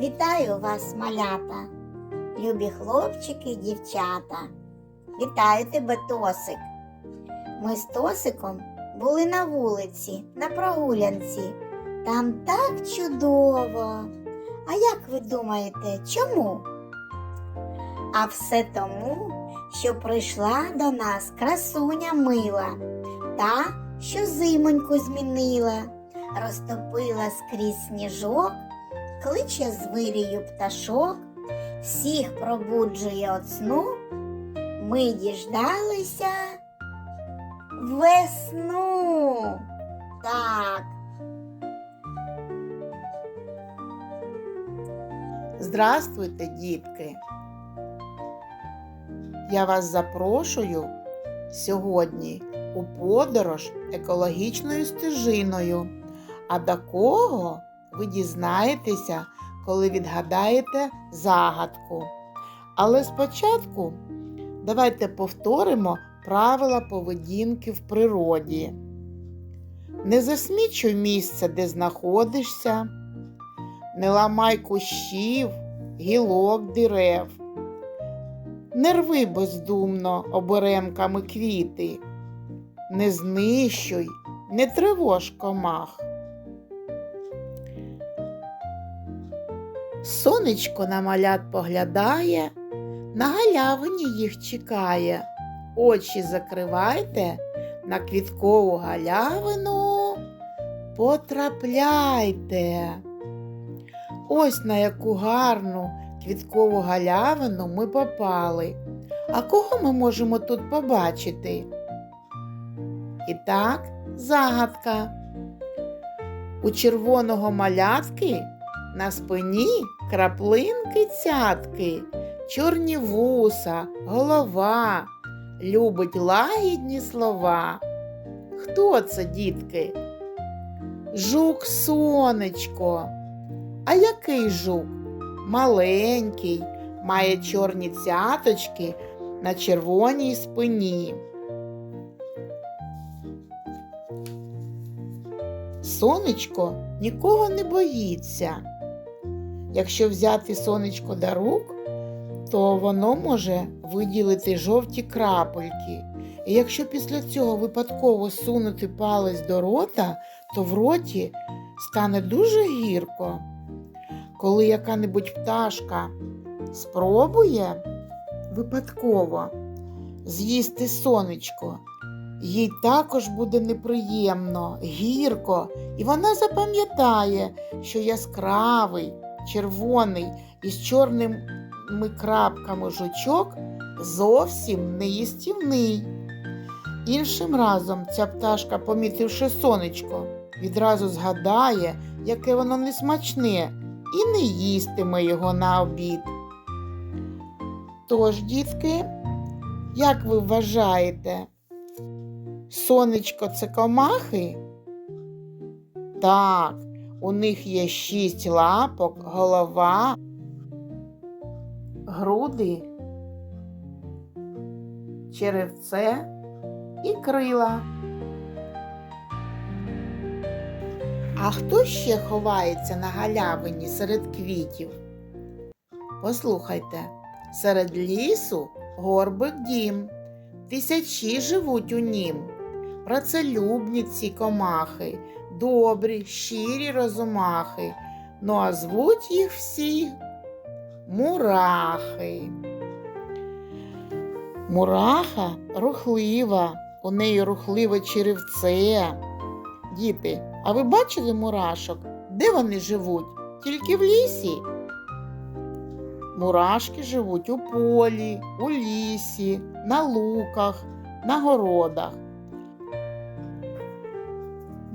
Вітаю вас, малята, любі хлопчики і дівчата. Вітаю тебе, Тосик. Ми з Тосиком були на вулиці, на прогулянці. Там так чудово. А як ви думаєте, чому? А все тому, що прийшла до нас красуня мила, та, що зимоньку змінила, розтопила скрізь сніжок, кличе з вирію пташок, всіх пробуджує от сну. Ми діждалися весну. Так, Здравствуйте, дітки! Я вас запрошую сьогодні у подорож екологічною стежиною. А до кого ви дізнаєтеся, коли відгадаєте загадку. Але спочатку давайте повторимо правила поведінки в природі. Не засмічуй місце, де знаходишся. Не ламай кущів, гілок дерев. Не рви бездумно оберемками квіти, не знищуй, не тривож комах. Сонечко на малят поглядає, на галявині їх чекає. Очі закривайте на квіткову галявину. Потрапляйте. Ось на яку гарну квіткову галявину ми попали. А кого ми можемо тут побачити? І так, загадка. У червоного малятки на спині краплинки цятки, чорні вуса, голова, любить лагідні слова. Хто це, дітки? Жук сонечко. А який жук? Маленький, має чорні цяточки на червоній спині. Сонечко нікого не боїться. Якщо взяти сонечко до рук, то воно може виділити жовті крапельки. І якщо після цього випадково сунути палець до рота, то в роті стане дуже гірко. Коли яка-небудь пташка спробує випадково з'їсти сонечко, їй також буде неприємно, гірко, і вона запам'ятає, що яскравий, червоний із чорними крапками жучок зовсім не їстівний. Іншим разом ця пташка, помітивши сонечко, відразу згадає, яке воно несмачне, і не їстиме його на обід. Тож, дітки, як ви вважаєте, сонечко це комахи? Так, у них є шість лапок, голова, груди, черевце і крила. А хто ще ховається на галявині серед квітів? Послухайте, серед лісу горбик дім, тисячі живуть у нім. Працелюбні ці комахи, добрі, щирі розумахи, ну а звуть їх всі мурахи. Мураха рухлива, у неї рухливе черевце. Діти, а ви бачили мурашок? Де вони живуть? Тільки в лісі? Мурашки живуть у полі, у лісі, на луках, на городах.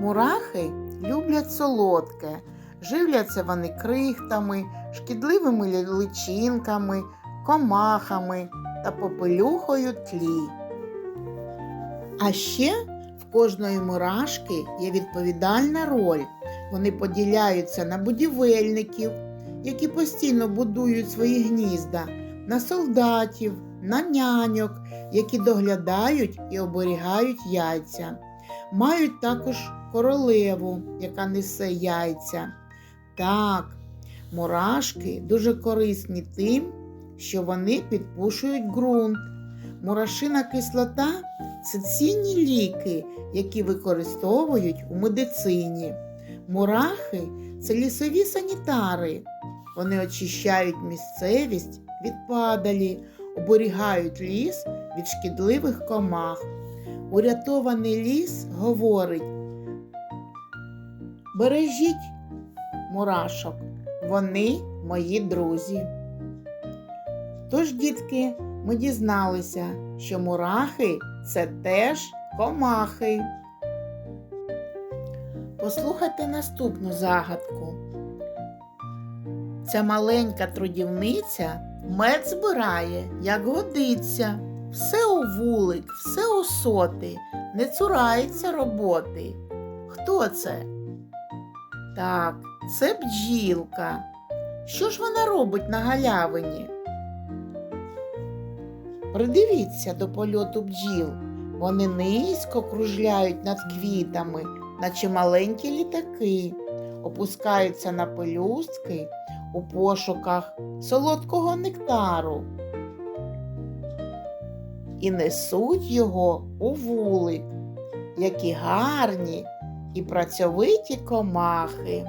Мурахи люблять солодке, живляться вони крихтами, шкідливими личинками, комахами та попелюхою тлі. А ще в кожної мурашки є відповідальна роль. Вони поділяються на будівельників, які постійно будують свої гнізда, на солдатів, на няньок, які доглядають і оберігають яйця. Мають також королеву, яка несе яйця. Так, Мурашки дуже корисні тим, що вони підпушують ґрунт. Мурашина кислота це цінні ліки, які використовують у медицині. Мурахи це лісові санітари. Вони очищають місцевість від падалі, оберігають ліс від шкідливих комах. Урятований ліс говорить: Бережіть мурашок, вони мої друзі. Тож, дітки, ми дізналися, що мурахи це теж комахи. Послухайте наступну загадку. Ця маленька трудівниця мед збирає, як годиться. Все у вулик, все у соти, не цурається роботи. Хто це? Так, це бджілка. Що ж вона робить на галявині? Придивіться до польоту бджіл. Вони низько кружляють над квітами, наче маленькі літаки, опускаються на пелюстки у пошуках солодкого нектару і несуть його у вулик, які гарні і працьовиті комахи.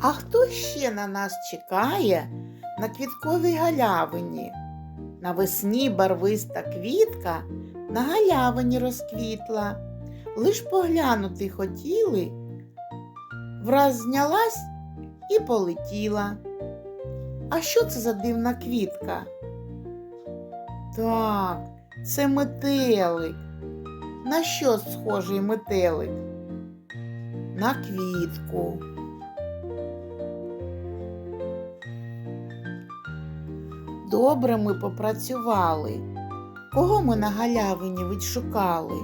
А хто ще на нас чекає на квітковій галявині? Навесні барвиста квітка на галявині розквітла, лиш поглянути хотіли, враз знялась і полетіла. А що це за дивна квітка? Так, це метелик. На що схожий метелик? На квітку. Добре ми попрацювали. Кого ми на галявині відшукали?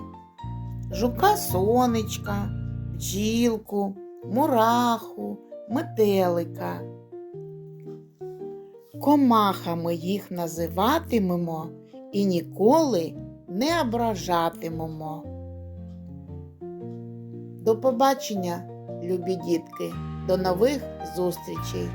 Жука сонечка, бджілку, мураху, метелика. Комахами їх називатимемо і ніколи не ображатимемо. До побачення, любі дітки, до нових зустрічей!